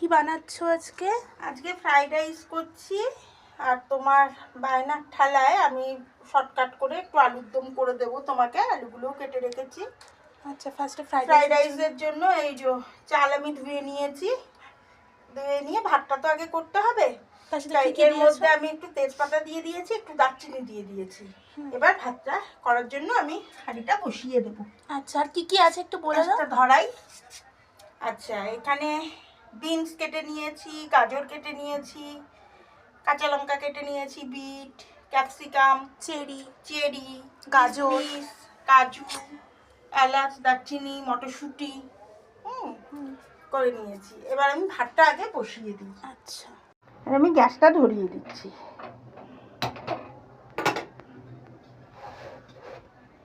কি বানাচ্ছ আজকে? আজকে ফ্রাইড রাইস করছি আর তোমার বায়নার ঠালায় আমি শর্টকাট করে একটু আলুর দম করে দেবো তোমাকে আলুগুলোও কেটে রেখেছি। আচ্ছা ফার্স্টে ফ্রাইড ফ্রাইড রাইসের জন্য এই যে চাল আমি ধুয়ে নিয়েছি। ধুয়ে নিয়ে ভাতটা তো আগে করতে হবে। এর মধ্যে আমি একটু তেজপাতা দিয়ে দিয়েছি একটু দারচিনি দিয়ে দিয়েছি। এবার ভাতটা করার জন্য আমি হাঁড়িটা বসিয়ে দেবো। আচ্ছা আর কি কি আছে একটু বলে দাও। ধরাই। আচ্ছা এখানে বিনস কেটে নিয়েছি গাজর কেটে নিয়েছি কাঁচা লঙ্কা কেটে নিয়েছি বিট ক্যাপসিকাম চেরি চেরি গাজর। কাজু এলাচ দারচিনি মটরশুঁটি হুম। করে নিয়েছি। এবার আমি ভাতটা আগে বসিয়ে দিই। আচ্ছা। আর আমি গ্যাসটা ধরিয়ে দিচ্ছি।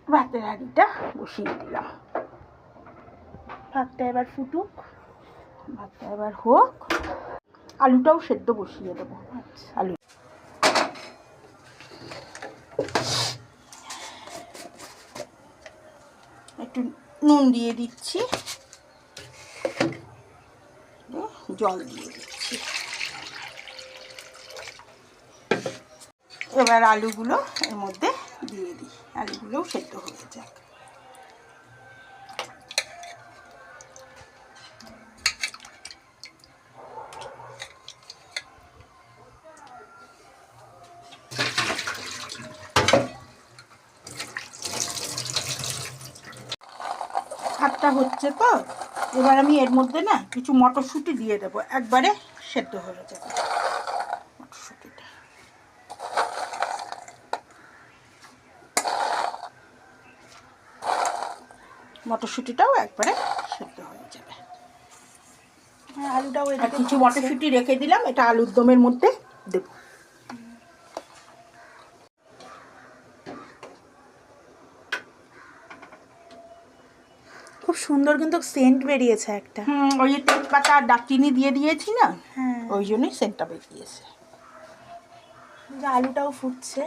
ভাতের হাঁড়িটা বসিয়ে দিলাম। ভাতটা এবার ফুটুক। ভাতটা এবার হোক। আলুটাও সেদ্ধ বসিয়ে দেবো। আচ্ছা। আলু। একটু নুন দিয়ে দিচ্ছি। জল দিয়ে দিচ্ছি। এবার আলুগুলো এর মধ্যে দিয়ে দিই। আলুগুলোও সেদ্ধ হয়ে যাক। ভাতটা হচ্ছে তো এবার আমি এর মধ্যে না কিছু মটরশুঁটি দিয়ে দেবো। একবারে সেদ্ধ হয়ে যাবে মটরশুঁটিটা। মটরশুঁটিটাও একবারে সেদ্ধ হয়ে যাবে। হ্যাঁ আলুটাও কিছু মটরশুঁটি রেখে দিলাম এটা আলুর দমের মধ্যে দেবো। সুন্দর কিন্তু সেন্ট বেরিয়েছে একটা। হুম ওই যে তেজপাতা আর দারচিনি দিয়ে দিয়েছি না? হ্যাঁ। ওই জন্যই সেন্টটা বেরিয়েছে। আলুটাও ফুটছে।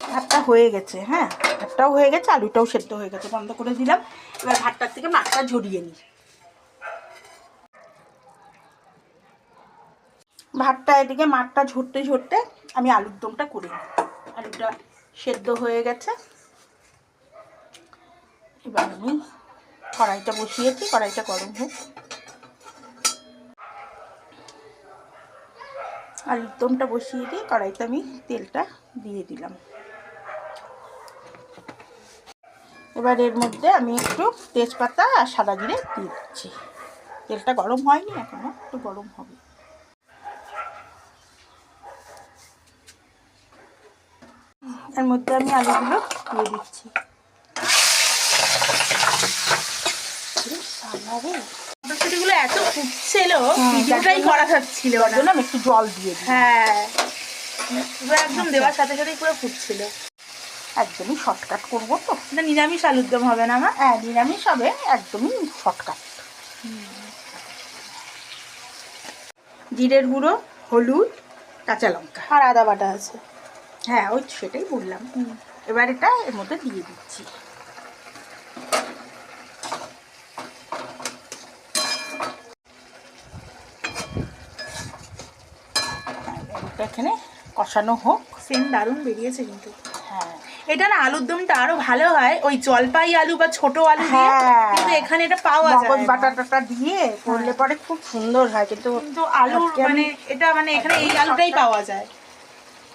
ভাতটা হয়ে গেছে হ্যাঁ? ভাতটাও হয়ে গেছে আলুটাও সেদ্ধ হয়ে গেছে বন্ধ করে দিলাম। এবার ভাতটার থেকে মাছটা ঝরিয়ে নিই। ভাতটা এদিকে মাঠটা ঝরতে ঝরতে আমি আলুর দমটা করে নিই। আলুটা সেদ্ধ হয়ে গেছে। এবার আমি কড়াইটা বসিয়েছি, কড়াইটা গরম হোক। আলুর দমটা বসিয়ে দিয়ে কড়াইতে আমি তেলটা দিয়ে দিলাম। এবার এর মধ্যে আমি একটু তেজপাতা আর সাদা জিরে দিয়ে দিচ্ছি। তেলটা গরম হয়নি, এখনও একটু গরম হবে। এর মধ্যে আমি আলুগুলো দিয়ে দিচ্ছি। মটরশুঁটিগুলো এত ফুটছিল ভিডিওটাই করা যাচ্ছিল এবার জন্য আমি একটু জল দিয়ে দিই। হ্যাঁ। পুরো একদম দেওয়ার সাথে সাথেই পুরো ফুটছিল। একদমই শর্টকাট করব তো। নিরামিষ আলুর দম হবে না আমার হ্যাঁ নিরামিষ হবে একদমই শর্টকাট জিরের গুঁড়ো হলুদ কাঁচা লঙ্কা। আর আদা বাটা আছে। হ্যাঁ ওই সেটাই বললাম। এবার এটা এর মধ্যে দিয়ে দিচ্ছি। এখানে কষানো হোক। সেম দারুণ বেরিয়েছে কিন্তু। হ্যাঁ। এটা না আলুর দমটা আরও ভালো হয়। ওই জলপাই আলু বা ছোট আলু দিয়ে হ্যাঁ। কিন্তু এখানে এটা পাওয়া যায়। মগজ বাটা টাটা দিয়ে করলে পরে খুব সুন্দর হয় কিন্তু কিন্তু আলু মানে এটা মানে এখানে এই আলুটাই পাওয়া যায়।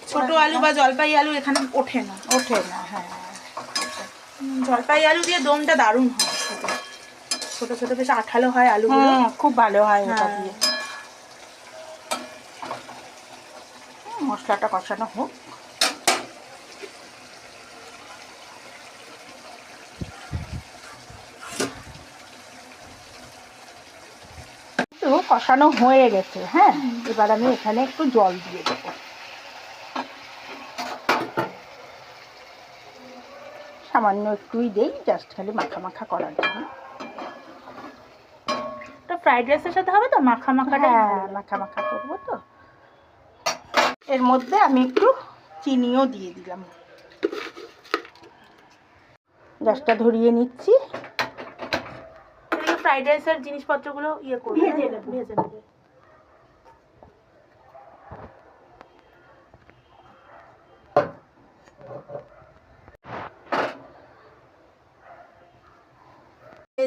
ছোট আলু বা জলপাই আলু এখানে ওঠে না। ওঠে না হ্যাঁ। জলপাই আলু দিয়ে দমটা দারুণ হয়। ছোট ছোট বেশ আঠালো হয় আলুগুলো। খুব ভালো হয় ওটা হ্যাঁ। দিয়ে হুম, মশলাটা কষানো হোক। তো কষানো হয়ে গেছে হ্যাঁ? এবার আমি এখানে একটু জল দিয়ে দেবো। সামান্য একটুই দেই জাস্ট খালি মাখা মাখা করার জন্য। তো ফ্রাইড রাইসের সাথে হবে তো? মাখা মাখাটা হ্যাঁ মাখা মাখা করব তো। এর মধ্যে আমি একটু চিনিও দিয়ে দিলাম। গ্যাসটা ধরিয়ে নিচ্ছি। ফ্রাইড রাইসের জিনিসপত্রগুলো ইয়ে করবে ভেজে ভেজে নেবে।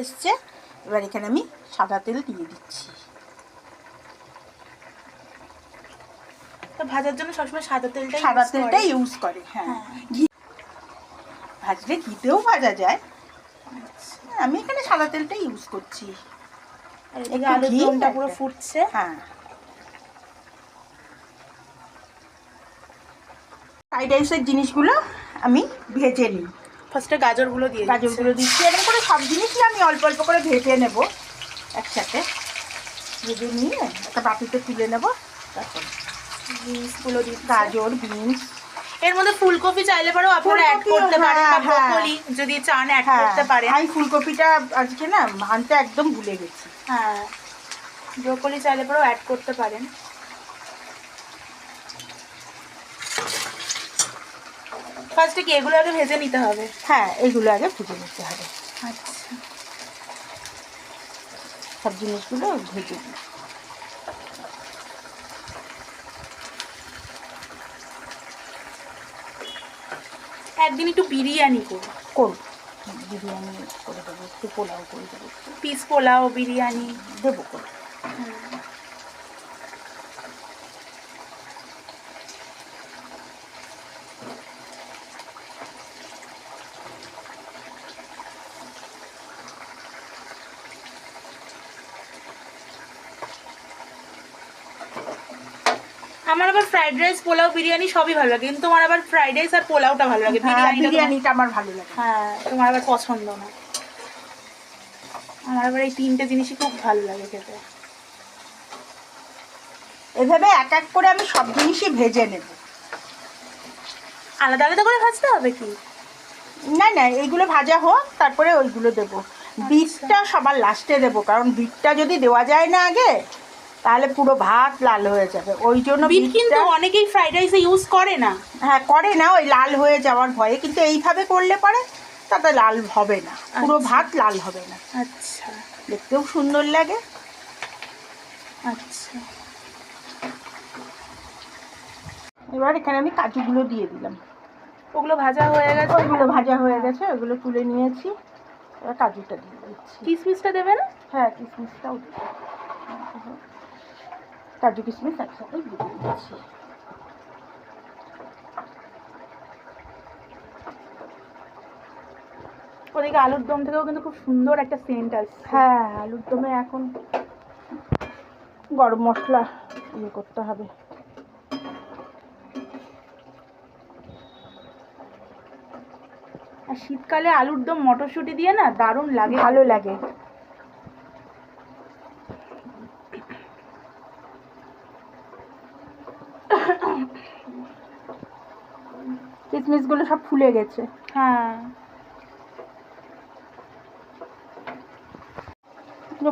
এসছে। এবার এখানে আমি সাদা তেল দিয়ে দিচ্ছি। ভাজার জন্য সবসময় সাদা তেলটাই সাদা তেলটা ইউজ করে হ্যাঁ। হ্যাঁ। ঘি ভাজলে ঘিতেও ভাজা যায়। আমি এখানে সাদা তেলটা ইউজ করছি। আলুর দমটা পুরো ফুটছে। হ্যাঁ। ফ্রাইড রাইসের জিনিসগুলো আমি ভেজে নিই। ফার্স্টে গাজরগুলো দিয়ে। গাজরগুলো দিচ্ছি। এরকম করে সব জিনিসই আমি অল্প অল্প করে ভেজে নেব একসাথে। ভেজে নিয়ে একটা বাটিতে তুলে নেব। তারপর বিনসগুলো দিচ্ছে গাজর বিনস এর মধ্যে ফুলকপি চাইলে পারো আপনারা অ্যাড করতে পারেন বা হ্যাঁ, হ্যাঁ। ব্রোকলি যদি চান অ্যাড হ্যাঁ। করতে পারেন। আমি ফুলকপিটা আজকে না আনতে একদম ভুলে গেছি। হ্যাঁ। ব্রোকলি চাইলে পরেও অ্যাড করতে পারেন। ফার্স্টে কি এগুলো আগে ভেজে নিতে হবে? হ্যাঁ এগুলো আগে ভেজে নিতে হবে। আচ্ছা। সব জিনিসগুলো ভেজে দিই একদিন একটু বিরিয়ানি করব। করব বিরিয়ানি করে দেবো একটু পোলাও করে দেবো। পিস পোলাও বিরিয়ানি। দেবো করে। আমার আবার ফ্রাইড রাইস পোলাও বিরিয়ানি সবই ভালো লাগে। কিন্তু তোমার আবার ফ্রাইড রাইস আর পোলাওটা ভালো লাগে। হ্যাঁ বিরিয়ানিটা বিরিয়ানিটা আমার ভালো লাগে। হ্যাঁ তোমার আবার পছন্দ না। আমার আবার এই তিনটে জিনিসই খুব ভালো লাগে খেতে। এভাবে এক এক করে আমি সব জিনিসই ভেজে নেব। আলাদা আলাদা করে ভাজতে হবে কি? না না এইগুলো ভাজা হোক তারপরে ওইগুলো দেবো। বিটটা সবার লাস্টে দেবো কারণ বিটটা যদি দেওয়া যায় না আগে তাহলে পুরো ভাত লাল হয়ে যাবে। ওই জন্য বিট কিন্তু অনেকেই ফ্রাইড রাইসে ইউজ করে না। হ্যাঁ করে না ওই লাল হয়ে যাওয়ার ভয়ে। কিন্তু এইভাবে করলে পরে তাতে লাল হবে না। পুরো আচ্ছা। ভাত লাল হবে না। আচ্ছা। দেখতেও সুন্দর লাগে। আচ্ছা। এবার এখানে আমি কাজুগুলো দিয়ে দিলাম। ওগুলো ভাজা হয়ে গেছে। ওইগুলো ভাজা হয়ে গেছে ওইগুলো তুলে নিয়েছি। এবার কাজুটা দিয়ে দিচ্ছি। কিসমিসটা দেবে না? হ্যাঁ কিশমিশটাও দিতে কাজু কিশমিশ একসাথে দিয়ে দিচ্ছি ওদিকে আলুর দম থেকেও কিন্তু খুব সুন্দর একটা সেন্ট আসছে। হ্যাঁ আলুর দমে এখন গরম মশলা ইয়ে করতে হবে। আর শীতকালে আলুর দম মটরশুঁটি দিয়ে না দারুণ লাগে। ভালো লাগে। কিশমিশগুলো সব ফুলে গেছে। হ্যাঁ।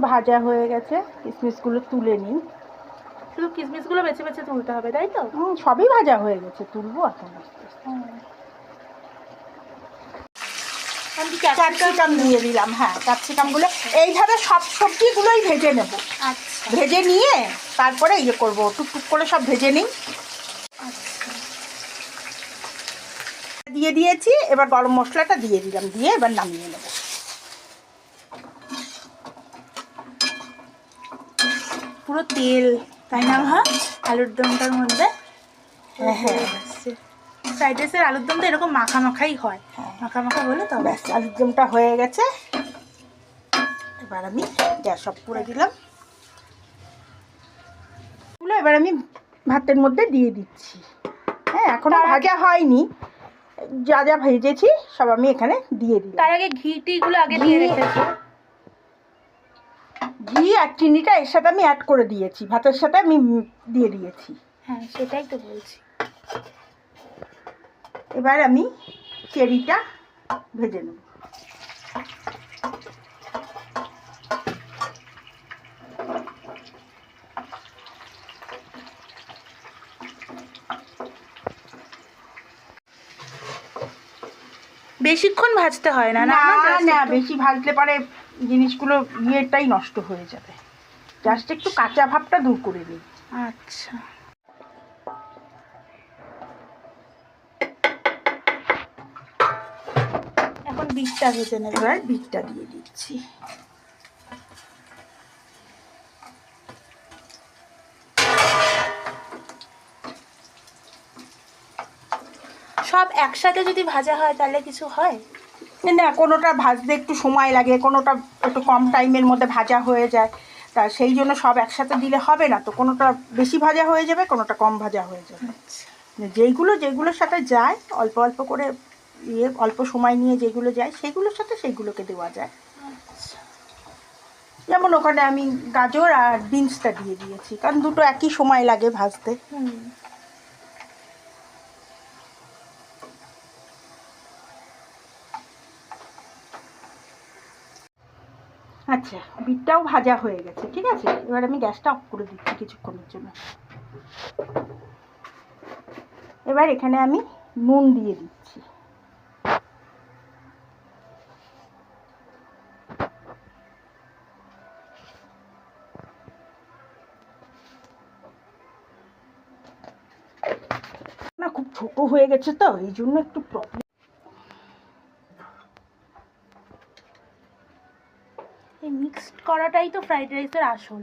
ভাজা হয়ে গেছে কিশমিশগুলো তুলে নিই। শুধু কিসমিসগুলো বেছে বেছে তুলতে হবে তাই তো? হুম, সবই ভাজা হয়ে গেছে তুলবো এখন ক্যাপসিকাম দিয়ে দিলাম হ্যাঁ ক্যাপসিকামগুলো। এইভাবে সব সবজিগুলোই ভেজে নেব। আচ্ছা। ভেজে নিয়ে তারপরে ইয়ে করব টুকটুক করে সব ভেজে নিই। দিয়ে দিয়েছি এবার গরম মশলাটা দিয়ে দিলাম দিয়ে এবার নামিয়ে নেব। পুরো তেল তাই না ভা আলুর দমটার মধ্যে? হ্যাঁ, হ্যাঁ। ফ্রাইড রাইসের আলুর দম তো এরকম মাখা মাখাই হয়। হ্যাঁ। মাখা মাখা হলে তো ব্যাস আলুর দমটা হয়ে গেছে। এবার আমি গ্যাস অফ করে দিলাম। এবার আমি ভাতের মধ্যে দিয়ে দিচ্ছি। হ্যাঁ এখনও ভাজা হয়নি। যা যা ভেজেছি সব আমি এখানে দিয়ে দিই তার আগে ঘি টিগুলো আগে দিয়ে রেখেছি? ঘি আর চিনিটা এর সাথে আমি অ্যাড করে দিয়েছি। ভাতের সাথে আমি দিয়ে দিয়েছি। হ্যাঁ সেটাই তো বলছি। এবার আমি চেরিটা ভেজে নেব। বেশিক্ষণ ভাজতে হয় না না না বেশি ভাজলে পরে জিনিসগুলো ইয়েটাই নষ্ট হয়ে যাবে। জাস্ট একটু কাঁচা ভাবটা দূর করে নিই আচ্ছা। এখন বিটটা ভেজে নেব। আর বিটটা দিয়ে দিচ্ছি। সব একসাথে যদি ভাজা হয় তাহলে কিছু হয়? না কোনোটা ভাজতে একটু সময় লাগে কোনোটা একটু কম টাইমের মধ্যে ভাজা হয়ে যায়। তা সেই জন্য সব একসাথে দিলে হবে না তো কোনোটা বেশি ভাজা হয়ে যাবে কোনোটা কম ভাজা হয়ে যাবে। আচ্ছা। যেইগুলো যেগুলোর সাথে যায় অল্প অল্প করে ইয়ে অল্প সময় নিয়ে যেগুলো যায় সেগুলোর সাথে সেইগুলোকে দেওয়া যায়। আচ্ছা। যেমন ওখানে আমি গাজর আর বিনসটা দিয়ে দিয়েছি কারণ দুটো একই সময় লাগে ভাজতে। আচ্ছা বিটটাও ভাজা হয়ে গেছে, ঠিক আছে? এবার আমি গ্যাসটা অফ করে দিচ্ছি কিছুক্ষণের জন্য। এবার এখানে আমি নুন দিয়ে দিচ্ছি। না, খুব ছোট হয়ে গেছে তো, এই জন্য একটু প্রবলেম এই মিক্সড করাটাই তো ফ্রাইড রাইসের আসল।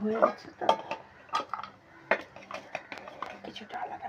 হয়ে গেছে তো কিছুটা আলাদা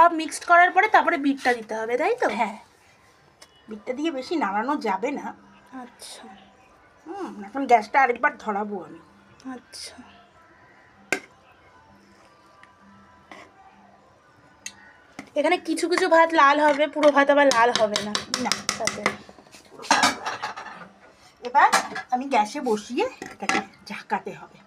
সব মিক্সড করার পরে তারপরে বিটটা দিতে হবে তাই তো? হ্যাঁ। বিটটা দিয়ে বেশি নাড়ানো যাবে না। আচ্ছা। হুম এখন গ্যাসটা আরেকবার ধরাবো আমি। আচ্ছা। এখানে কিছু কিছু ভাত লাল হবে পুরো ভাত আবার লাল হবে না। না। তাতে। এবার আমি গ্যাসে বসিয়ে এটাকে ঝাঁকাতে হবে।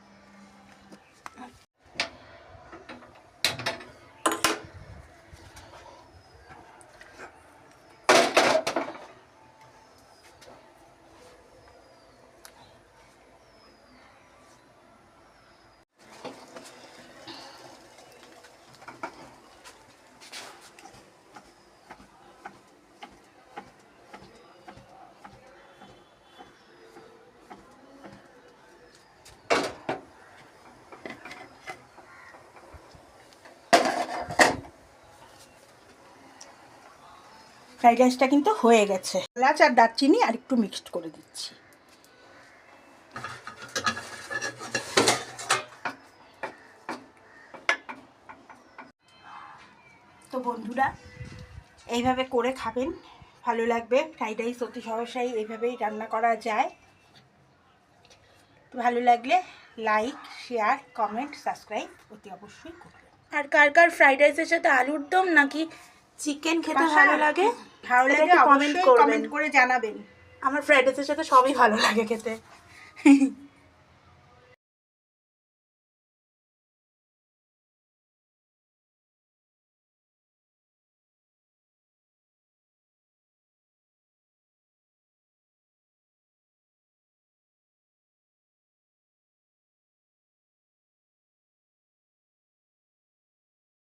ফ্রাইড রাইসটা কিন্তু হয়ে গেছে। এলাচ আর দারচিনি আর একটু মিক্সড করে দিচ্ছি। তো বন্ধুরা এইভাবে করে খাবেন ভালো লাগবে। ফ্রাইড রাইস অতি সহসাই এইভাবেই রান্না করা যায়। ভালো লাগলে লাইক শেয়ার কমেন্ট সাবস্ক্রাইব অতি অবশ্যই করবেন। আর কার কার ফ্রাইড রাইসের সাথে আলুর দম নাকি চিকেন খেতে ভালো লাগে? ভালো লাগে অবশ্যই কমেন্ট করে জানাবেন। আমার ফ্রাইড রাইসের সাথে সবই ভালো লাগে খেতে।